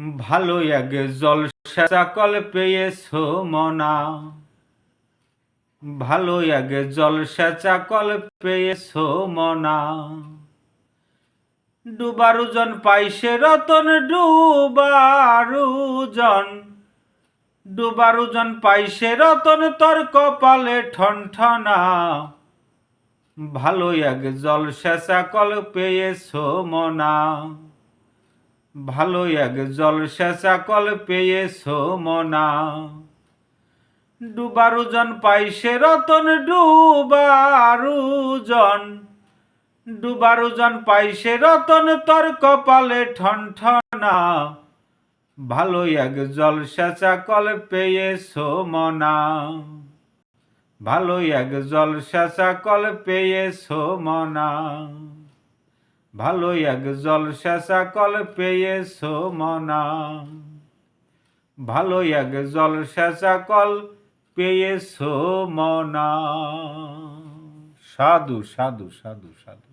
ভালো এক জলসা কল পেয়েছ মনা। ভালো এক জলসা কল পেয়েছ মনা। ডুবারুজন পাইছে রতন ডুবারুজন ডুবারুজন পাইছে রতন, তোর কপালে ঠনঠনা। ভালো এক জলসা কল পেয়েছ মনা। ভালো এক জলসা কল পেয়েছ মনা। ডুবারুজন পাইছে রতন ডুবারুজন ডুবারুজন পাইছে রতন, তোর কপালে ঠনঠনা ভালো এক জলসা কল পেয়েছ মনা। ভালো এক জলসা কল পেয়েছ মনা। ভালো এক জলসা কল পেয়েছ মনা। ভালো এক জলসা কল পেয়েছ মনা। সাধু সাধু সাধু সাধু।